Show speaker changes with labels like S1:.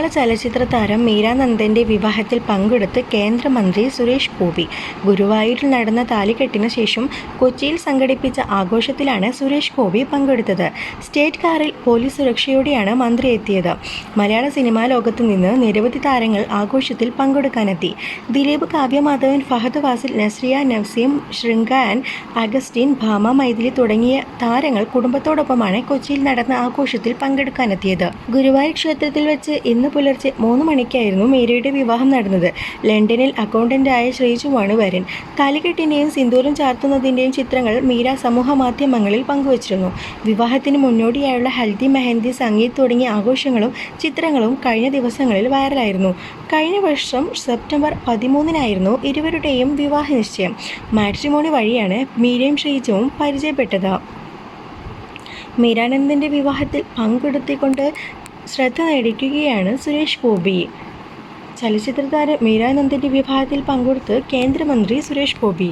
S1: മലയാള ചലച്ചിത്ര താരം മീരാനന്ദന്റെ വിവാഹത്തിൽ പങ്കെടുത്ത് കേന്ദ്രമന്ത്രി സുരേഷ് ഗോപി. ഗുരുവായൂരിൽ നടന്ന താലികെട്ടിന് ശേഷം കൊച്ചിയിൽ സംഘടിപ്പിച്ച ആഘോഷത്തിലാണ് സുരേഷ് ഗോപി പങ്കെടുത്തത്. സ്റ്റേറ്റ് കാറിൽ പോലീസ് സുരക്ഷയോടെയാണ് മന്ത്രി എത്തിയത്. മലയാള സിനിമാ ലോകത്തു നിന്ന് നിരവധി താരങ്ങൾ ആഘോഷത്തിൽ പങ്കെടുക്കാനെത്തി. ദിലീപ് കാവ്യമാധവൻ ഫഹദ് വാസിൽ നസ്രിയ നവ്സീം ആൻഡ് അഗസ്റ്റിൻ ഭാമ മൈഥിലി തുടങ്ങിയ താരങ്ങൾ കുടുംബത്തോടൊപ്പമാണ് കൊച്ചിയിൽ നടന്ന ആഘോഷത്തിൽ പങ്കെടുക്കാനെത്തിയത്. ഗുരുവായൂർ ക്ഷേത്രത്തിൽ വെച്ച് ഇന്ന് പുലർച്ചെ മൂന്ന് മണിക്കായിരുന്നു മേരിയുടെ വിവാഹം നടന്നത്. ലണ്ടനിൽ അക്കൗണ്ടന്റായ ശ്രീജുവാണ് വരൻ. താലികെട്ടിന്റെയും സിന്ദൂരം ചാർത്തുന്നതിന്റെയും ചിത്രങ്ങൾ മീര സമൂഹ മാധ്യമങ്ങളിൽ പങ്കുവച്ചിരുന്നു. വിവാഹത്തിന് മുന്നോടിയായുള്ള ഹൽദി മെഹന്തി സംഗീത് തുടങ്ങിയ ആഘോഷങ്ങളും ചിത്രങ്ങളും കഴിഞ്ഞ ദിവസങ്ങളിൽ വൈറലായിരുന്നു. കഴിഞ്ഞ വർഷം സെപ്റ്റംബർ പതിമൂന്നിനായിരുന്നു ഇരുവരുടെയും വിവാഹ നിശ്ചയം. മാട്രിമോണി വഴിയാണ് മീരയും ശ്രീജുവും പരിചയപ്പെട്ടത്. മീരാനന്ദന്റെ വിവാഹത്തിൽ പങ്കെടുത്തിക്കൊണ്ട് ശ്രദ്ധ നേടിക്കുകയാണ് സുരേഷ് ഗോപി. ചലച്ചിത്ര താരം മീരാനന്ദിന്റെ വിവാഹത്തിൽ പങ്കെടുത്ത് കേന്ദ്രമന്ത്രി സുരേഷ് ഗോപി.